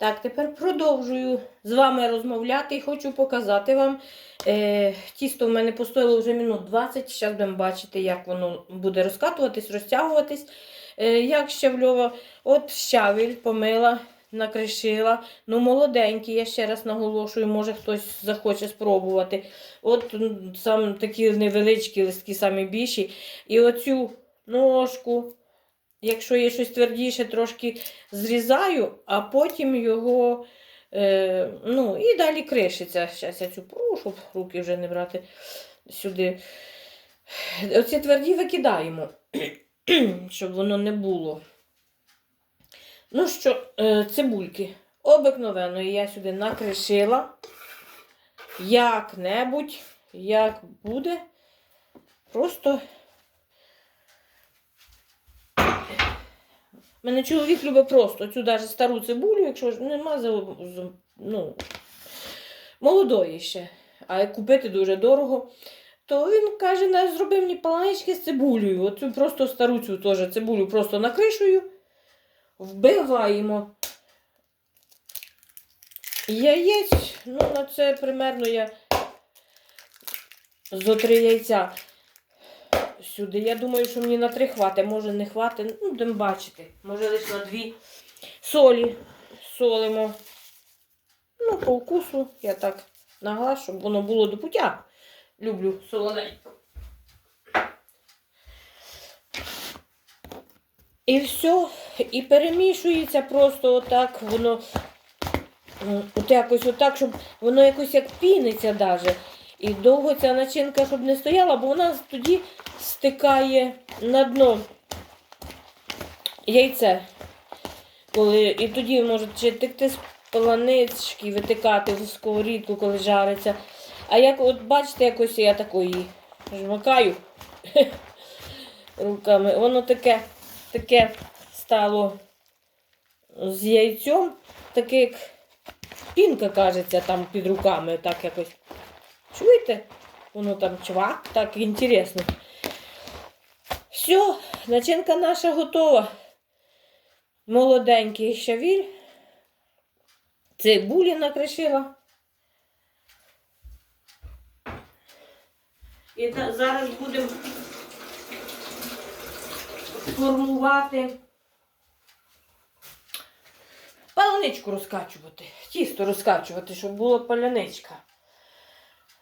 Так, тепер продовжую з вами розмовляти і хочу показати вам. Е, тісто в мене постояло вже минут 20. Зараз будемо бачити, як воно буде розкатуватись, розтягуватись. Е, як щавльова, от щавель помила, накришила. Ну, молоденький, я ще раз наголошую, може хтось захоче спробувати. От сам такі невеличкі листки, самі більші. І оцю ножку. Якщо є щось твердіше, трошки зрізаю, а потім його. Е, ну, і далі кришиться. Зараз я цю пору, щоб руки вже не брати сюди. Оці тверді викидаємо, щоб воно не було. Ну що, е, цибульки. Обикновеної я сюди накришила. Як-небудь, як буде. Просто. Мене чоловік любить просто цю навіть стару цибулю, якщо нема ну, молодої ще, а купити дуже дорого, то він каже, «На, зроби мені паланички з цибулею. Оцю просто стару цю теж цибулю просто накришую, вбиваємо. Яєць, ну на це примерно я зо три яйця сюди. Я думаю, що мені на три хватить, може не хватить. Ну, будемо бачити. Може лише на дві. Солі солимо. Ну, по вкусу я так наглас, щоб воно було до пуття. Люблю солоненько. І все. І перемішується просто отак, воно от якось отак, щоб воно якось як піниться даже. І довго ця начинка, щоб не стояла, бо вона тоді стикає на дно яйце. Коли, і тоді може чи текти з поланички, витикати в сковорідку, коли жариться. А як от бачите, якось я такої жмакаю руками, воно таке, таке стало з яйцем, таке як пінка кажеться там під руками, так якось. Чуєте? Воно там чвак, так інтересно. Все, начинка наша готова. Молоденький щавіль. Цибулі накришила. І зараз будемо формувати паляничку розкачувати. Тісто розкачувати, щоб була паляничка.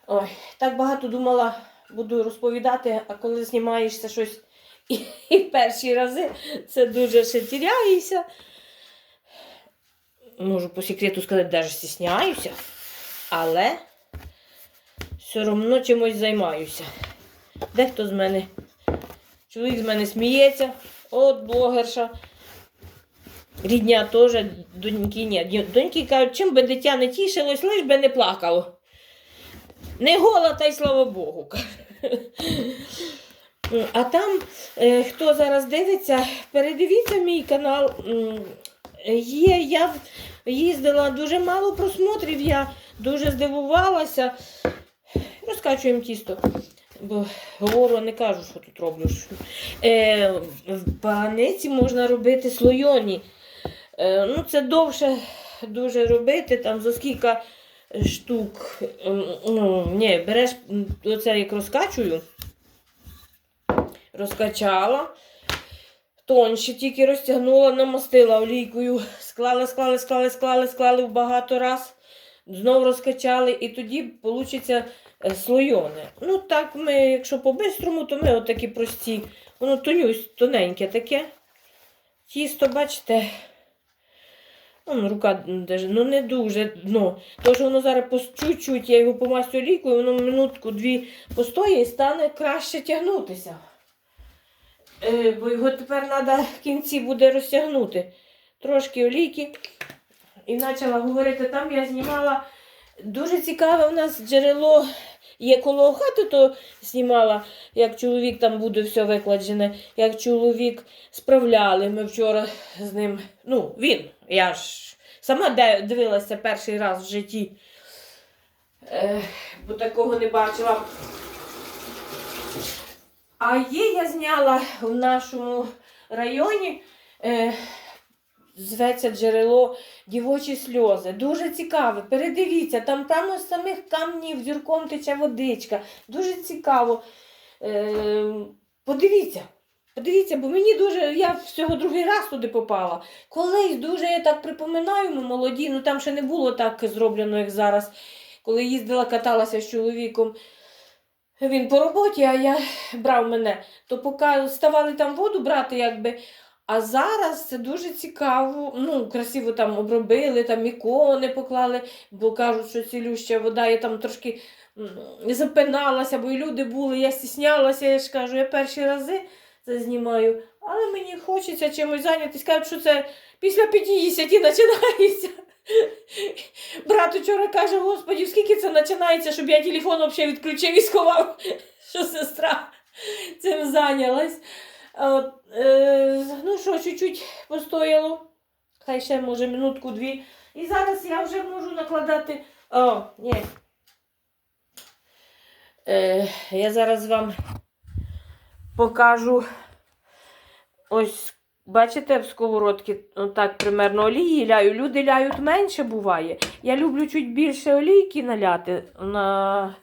Ой, так багато думала, буду розповідати, а коли знімаєшся щось і, і перші рази, це дуже ще тіряюся. Можу по секрету сказати, навіть стісняюся, але все одно чимось займаюся. Дехто з мене, чоловік з мене сміється, от блогерша. Рідня теж, доньки ні. Доньки кажуть, чим би дитя не тішилось, лиш би не плакало. Не гола, та й слава Богу. Каже. А там, е, хто зараз дивиться, передивіться мій канал. Є, я їздила дуже мало просмотрів, я дуже здивувалася. Розкачуємо тісто. Бо говорю, не кажу, що тут роблю. Е, в паниці можна робити слойоні. Е, ну, це довше дуже робити, там за скільки штук. Ну, ні, береш оце як розкачую. Розкачала. Тонше тільки розтягнула, намастила олійкою. Склали, склали, склали, склали, склали в багато раз. Знову розкачали, і тоді вийде слойоне. Ну, так ми, якщо по-бистрому, то ми отакі прості. Воно тонюсь, тоненьке таке. Тісто, бачите. Ну, рука ну не дуже дно. Тому що воно зараз по чуть-чуть, я його помастю олійкою, воно минутку-дві постоїть і стане краще тягнутися. Е, бо його тепер треба в кінці буде розтягнути. Трошки олійки. І почала говорити, там я знімала дуже цікаве у нас джерело є коло хати, то знімала, як чоловік там буде все викладене, як чоловік справляли. Ми вчора з ним, ну, він, я ж сама дивилася перший раз в житті, е, бо такого не бачила. А є, я зняла в нашому районі е, зветься джерело дівочі сльози. Дуже цікаве. Передивіться, там прямо з самих камнів зірком тече водичка. Дуже цікаво. Е, подивіться. Подивіться, бо мені дуже, я всього другий раз туди попала. Колись дуже я так припоминаю, ми молоді, ну там ще не було так зроблено, як зараз. Коли їздила, каталася з чоловіком. Він по роботі, а я брав мене. То поки ставали там воду брати, якби. А зараз це дуже цікаво. Ну, красиво там обробили, там ікони поклали, бо кажуть, що цілюща вода, я там трошки запиналася, бо і люди були, я стіснялася, я ж кажу, я перші рази це знімаю. Але мені хочеться чимось зайнятися. Кажуть, що це після 50 починається. Брат вчора каже, господі, скільки це починається, щоб я телефон взагалі відключив і сховав, що сестра цим зайнялась. От, е, ну що, чуть-чуть постояло. Хай ще може минутку-дві. І зараз я вже можу накладати. О, ні. Е, я зараз вам покажу. Ось, бачите, в сковородці так примерно олії ляю. Люди ляють менше буває. Я люблю чуть більше олійки наляти на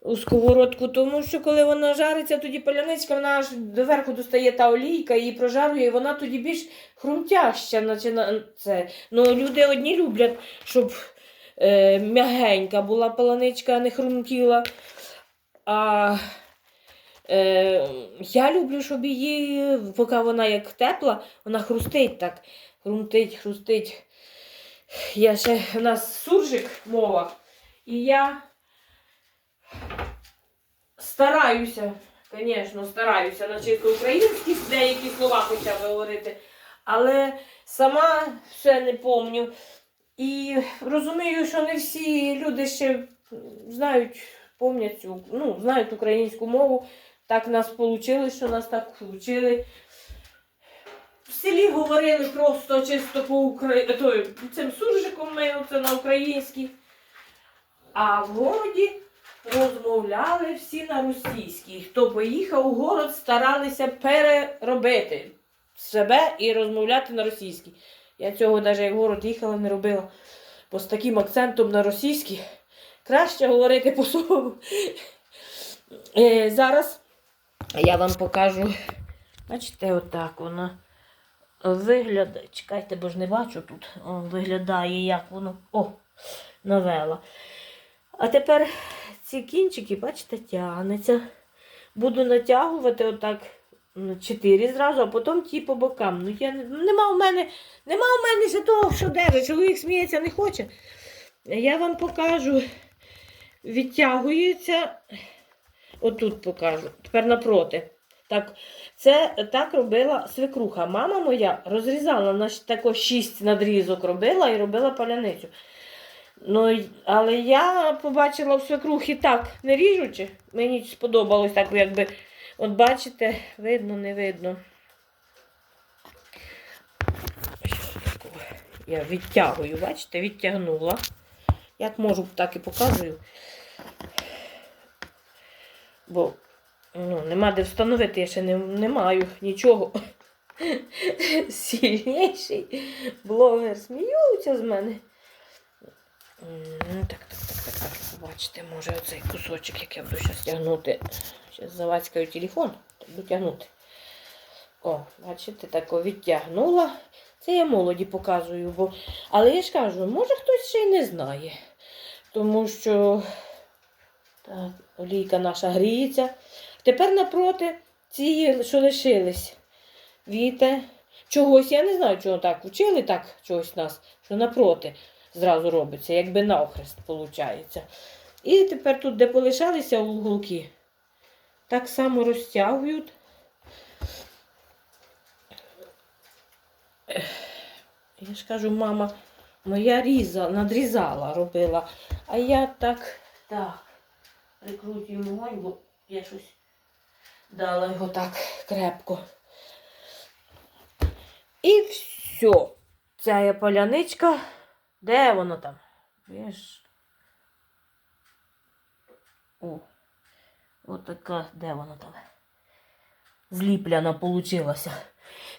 у сковородку, тому що коли вона жариться, тоді паляничка, вона аж доверху достає та олійка, її прожарює, і вона тоді більш хрумтяща. наче на це. Ну, люди одні люблять, щоб е, м'ягенька була паланичка, а не хрумтіла. А е, я люблю, щоб її, поки вона як тепла, вона хрустить так. Хрумтить, хрустить. Я ще, у нас суржик мова. І я стараюся, звісно, стараюся на чисто українські деякі слова хоча б говорити. Але сама все не помню. І розумію, що не всі люди ще знають, помнять ну, знають українську мову. Так нас вийшло, що нас так вчили. В селі говорили просто чисто по Україні, цим суржиком ми оце на українській. А в городі розмовляли всі на російській. Хто поїхав у город, старалися переробити себе і розмовляти на російській. Я цього навіть як в город їхала, не робила. Бо з таким акцентом на російській краще говорити по слову. Е, зараз я вам покажу. Бачите, отак вона виглядає. Чекайте, бо ж не бачу тут. О, виглядає, як воно. О, навела. А тепер ці кінчики, бачите, тягнеться. Буду натягувати отак ну, чотири зразу, а потім ті по бокам. Ну, я, нема в мене, нема в мене ще того, що держить. Чоловік сміється, не хоче. Я вам покажу. Відтягується. Отут покажу. Тепер напроти. Так, це так робила свекруха. Мама моя розрізала на тако шість надрізок робила і робила паляницю. Ну, але я побачила в свекрухі так, не ріжучи. Мені сподобалось так, якби. От бачите, видно, не видно. Я відтягую, бачите, відтягнула. Як можу, так і показую. Бо ну, нема де встановити, я ще не, не маю нічого. Сильніший блогер сміються з мене. М, Так, так, так, так, так. Побачите, може оцей кусочок, як я буду зараз тягнути. Зараз завацькаю телефон, буду тягнути. О, бачите, так відтягнула. Це я молоді показую, бо. Але я ж кажу, може хтось ще й не знає. Тому що так, олійка наша гріється. Тепер напроти ці, що лишились. Віте. Чогось, я не знаю, чого так вчили, так чогось нас, що напроти зразу робиться, якби навхрест виходить. І тепер тут, де полишалися уголки, так само розтягують. Я ж кажу, мама моя різала, надрізала, робила. А я так, так, прикрутую вогонь, бо я щось дала його так крепко. І все. Ця є поляничка. Де воно там? Віж. О. Отака, де воно там? Зліпляна получилася.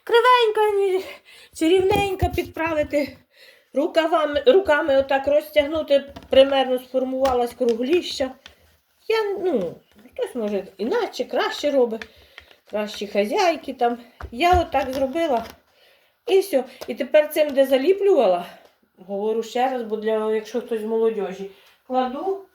кривенька, ні, чи рівненька підправити. Рукавами, руками отак розтягнути, примерно сформувалась кругліща. Я, ну, хтось може іначе, краще робить, кращі хазяйки там. Я отак зробила. І все. І тепер цим, де заліплювала, говорю ще раз, бо для, якщо хтось з молодіжі, кладу